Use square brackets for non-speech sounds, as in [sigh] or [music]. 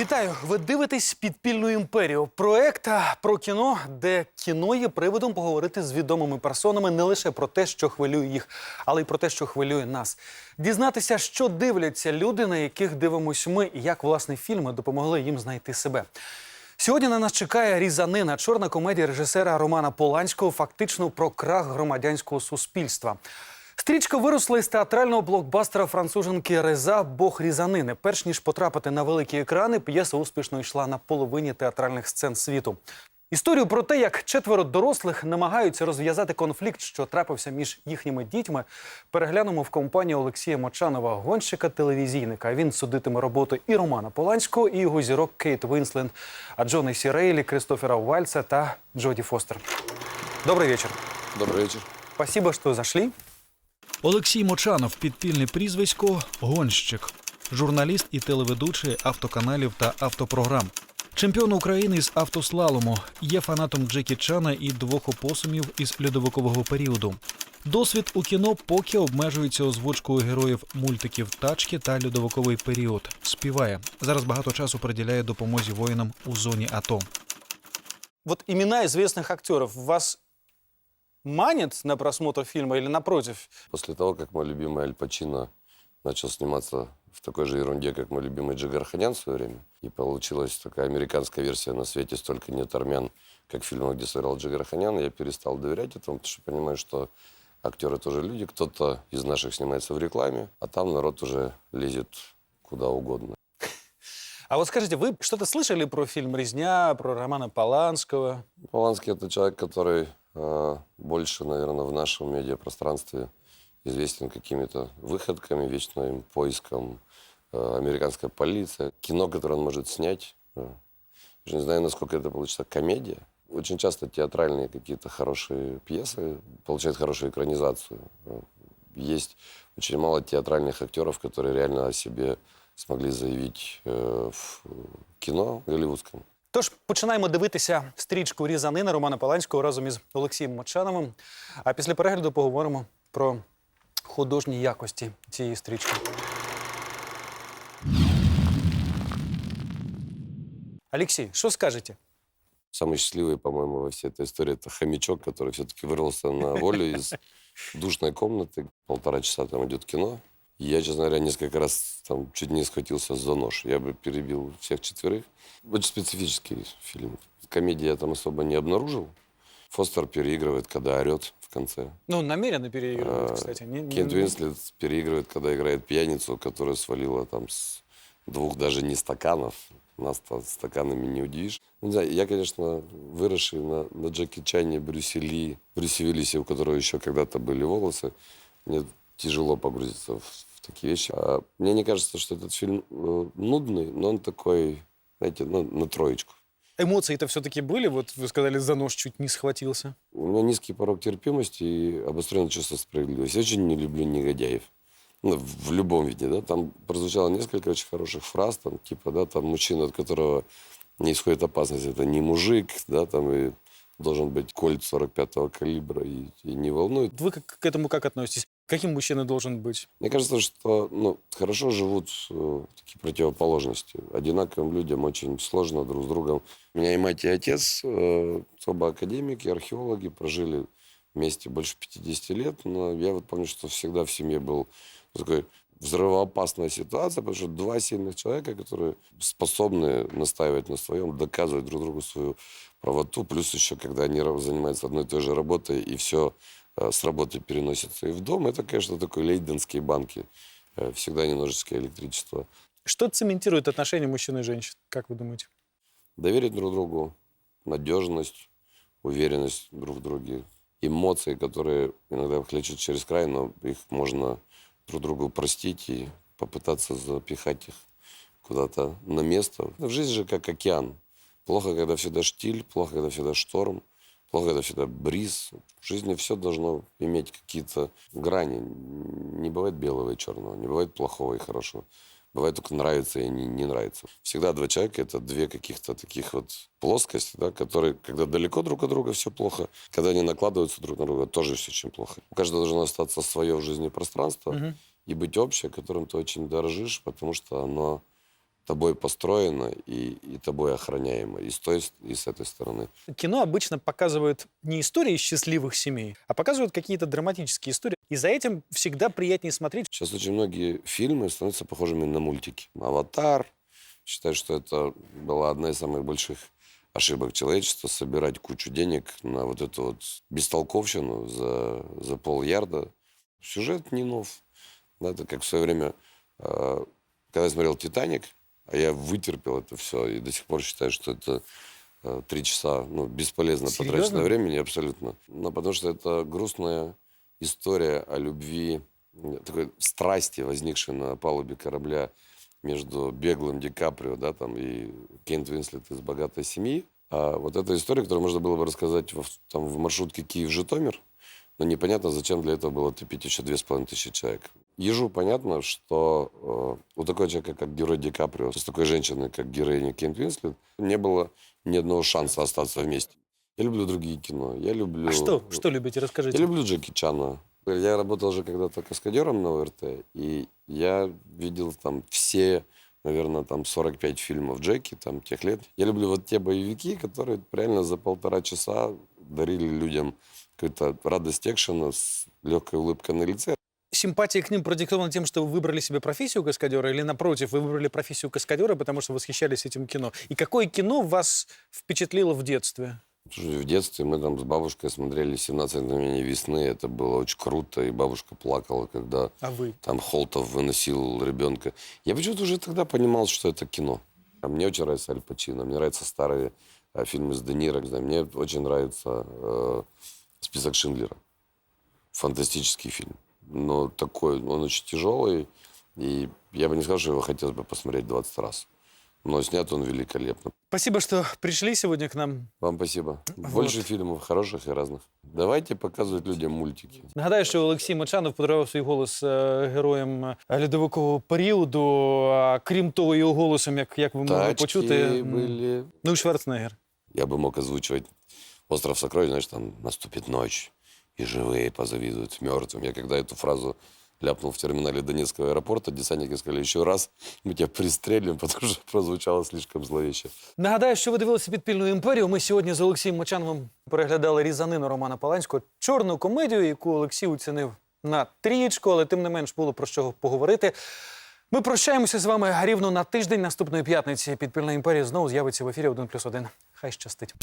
Вітаю! Ви дивитесь підпільну імперію. Проект про кіно, де кіно є приводом поговорити з відомими персонами не лише про те, що хвилює їх, але й про те, що хвилює нас. Дізнатися, що дивляться люди, на яких дивимось ми, і як власне фільми допомогли їм знайти себе. Сьогодні на нас чекає різанина, чорна комедія режисера Романа Поланського, фактично про крах громадянського суспільства. Стрічка виросла із театрального блокбастера француженки Реза Бог різанини. Перш ніж потрапити на великі екрани, п'єса успішно йшла на половині театральних сцен світу. Історію про те, як четверо дорослих намагаються розв'язати конфлікт, що трапився між їхніми дітьми, переглянемо в компанії Олексія Мочанова, гонщика телевізійника. Він судитиме роботу і Романа Поланського, і його зірок Кейт Вінсленд, а Джони Сірейлі, Кристофера Вальца та Джоді Фостер. Добрий вечір. Добрый вечер. Спасибо, що зайшли. Олексій Мочанов, підпільне прізвисько гонщик, журналіст і телеведучий автоканалів та автопрограм. Чемпіон України з автослалому, є фанатом Джекі Чана і двох опосумів із льодовикового періоду. Досвід у кіно поки обмежується озвучкою героїв мультиків Тачки та льодовиковий період. Співає зараз багато часу приділяє допомозі воїнам у зоні АТО. Вот имена известных актеров вас манят на просмотр фильма или напротив? После того, как мой любимый Аль Пачино начал сниматься в такой же ерунде, как мой любимый Джигар Ханян в свое время, и получилась такая американская версия «На свете столько нет армян», как в фильмах, где сыграл Джигар Ханян, я перестал доверять этому, потому что понимаю, что актеры тоже люди, кто-то из наших снимается в рекламе, а там народ уже лезет куда угодно. А вот скажите, вы что-то слышали про фильм «Резня», про Романа Поланского? Поланский – это человек, который больше, наверное, в нашем медиапространстве известен какими-то выходками, вечным поиском э, американская полиция. Кино, которое он может снять. э, я не знаю, насколько это получится комедия. Очень часто театральные какие-то хорошие пьесы получают хорошую экранизацию. Э, Есть очень мало театральных актеров, которые реально о себе смогли заявить э, в кино голливудском. Тож починаємо дивитися стрічку «Різанина» Романа Поланського разом із Олексієм Мочановим. А після перегляду поговоримо про художні якості цієї стрічки. Олексій, що скажете? Самый счастливый, по-моему, во всей этой истории это хомячок, который все-таки вырвался на волю из душной комнаты. Полтора часа там идет кино. Я, честно говоря, несколько раз там чуть не схватился за нож. Я бы перебил всех четверых. Очень специфический фильм. Комедии я там особо не обнаружил. Фостер переигрывает, когда орет в конце. Ну, намеренно переигрывают, А, кстати. Не- не- Кент Уинслет переигрывает, когда играет пьяницу, которая свалила там с двух даже не стаканов. Нас стаканами не удивишь. Ну, Не знаю, я, конечно, выросший на, на Джеки Чане, Брюсе Ли, Брюсе Виллисе, у которого еще когда-то были волосы, мне тяжело погрузиться в, в такие вещи. А мне не кажется, что этот фильм э, нудный, но он такой, знаете, ну, на троечку. Эмоции-то все-таки были? Вот вы сказали, за нож чуть не схватился. У меня низкий порог терпимости и обостренное чувство справедливости. Я очень не люблю негодяев. Ну, в любом виде, да. Там прозвучало несколько очень хороших фраз, там, типа, да, там, мужчина, от которого не исходит опасность, это не мужик, да, там, и должен быть кольт 45-го калибра и, и не волнует. Вы как- к этому как относитесь? Каким мужчина должен быть? Мне кажется, что ну, хорошо живут э, такие противоположности. Одинаковым людям очень сложно друг с другом. У меня и мать, и отец э, оба академики, археологи, прожили вместе больше 50 лет. Но я вот помню, что всегда в семье был такой взрывоопасная ситуация, потому что два сильных человека, которые способны настаивать на своем, доказывать друг другу свою правоту, плюс еще, когда они занимаются одной и той же работой, и все с работы переносится и в дом, это, конечно, такой лейденские банки. Э, Всегда немножечко электричество. Что цементирует отношения мужчины и женщин? Как вы думаете? Доверие друг другу, надежность, уверенность друг в друге, эмоции, которые иногда хлещут через край, но их можно друг другу простить и попытаться запихать их куда-то на место. Жизнь же как океан. Плохо, когда всегда штиль, плохо, когда всегда шторм, плохо, когда всегда бриз. В жизни все должно иметь какие-то грани. Не бывает белого и черного, не бывает плохого и хорошего. Бывает только нравится и не, не нравится. Всегда два человека – это две каких-то таких вот плоскости, да, которые, когда далеко друг от друга, все плохо. Когда они накладываются друг на друга, тоже все очень плохо. У каждого должно остаться свое в жизни пространство Мгм. и быть общее, которым ты очень дорожишь, потому что оно тобой построено и, и тобой охраняемо. И с той, и с этой стороны. Кино обычно показывают не истории счастливых семей, а показывают какие-то драматические истории. И за этим всегда приятнее смотреть. Сейчас очень многие фильмы становятся похожими на мультики. «Аватар». Считаю, что это была одна из самых больших ошибок человечества – собирать кучу денег на вот эту вот бестолковщину за, за полярда. Сюжет не нов. Да, это как в свое время, э, когда я смотрел «Титаник», а я вытерпел это все и до сих пор считаю, что это э, три часа ну, бесполезно Серьезно? потраченное времени, абсолютно. Но потому что это грустная история о любви, такой страсти, возникшей на палубе корабля между беглым Ди Каприо, да, там, и Кейнт Уинслет из «Богатой семьи». А вот эта история, которую можно было бы рассказать в, там, в маршрутке Киев-Житомир, но непонятно, зачем для этого было топить еще две с половиной тысячи человек. Ежу понятно, что э, у такого человека, как герой Ди Каприо, с такой женщиной, как героиня Кейнт Уинслет, не было ни одного шанса остаться вместе. Я люблю другие кино. Я люблю... А что, что любите, расскажите. Я люблю Джеки Чана. Я работал же когда-то каскадером на ОРТ, и я видел там все, наверное, там 45 фильмов Джеки, там тех лет. Я люблю вот те боевики, которые реально за полтора часа дарили людям какую-то радость экшена с легкой улыбкой на лице. Симпатия к ним продиктована тем, что вы выбрали себе профессию каскадера, или напротив, вы выбрали профессию каскадера, потому что восхищались этим кино? И какое кино вас впечатлило в детстве? Слушай, в детстве мы там с бабушкой смотрели «17 мгновений весны». Это было очень круто, и бабушка плакала, когда А вы? там Холтов выносил ребенка. Я почему-то уже тогда понимал, что это кино. А мне очень нравится Аль Пачино, мне нравятся старые э, фильмы с Де Ниро. Знаю, Мне очень нравится э, «Список Шиндлера». Фантастический фильм. Но такой, он очень тяжелый, и я бы не сказал, что его хотелось бы посмотреть 20 раз. Но снят он великолепно. Спасибо, что пришли сегодня к нам. Вам спасибо. Вот. Больше фильмов хороших и разных. Давайте показывать людям мультики. Нагадаю, що Олексій Мочанов подарував свій голос е, героям е, льодовикового періоду. А крім того, його голосом, як, як ви могли Тачки почути, м, были. ну і Шварценеггер. Я бы мог озвучивать «Остров сокровищ», знаешь, там «Наступит ночь, и живые позавидуют мертвым». Я когда эту фразу ляпнул в терминале Донецкого аэропорта, десантники сказали, еще раз мы тебя пристрелим, потому [laughs] что прозвучало слишком зловеще. Нагадаю, що ви дивилися підпільну імперію. Ми сьогодні з Олексієм Мочановим переглядали різанину Романа Паланського, чорну комедію, яку Олексій оцінив на трієчку, але тим не менш було про що поговорити. Ми прощаємося з вами рівно на тиждень наступної п'ятниці. Підпільна імперія знову з'явиться в ефірі 1+,1. Хай щастить.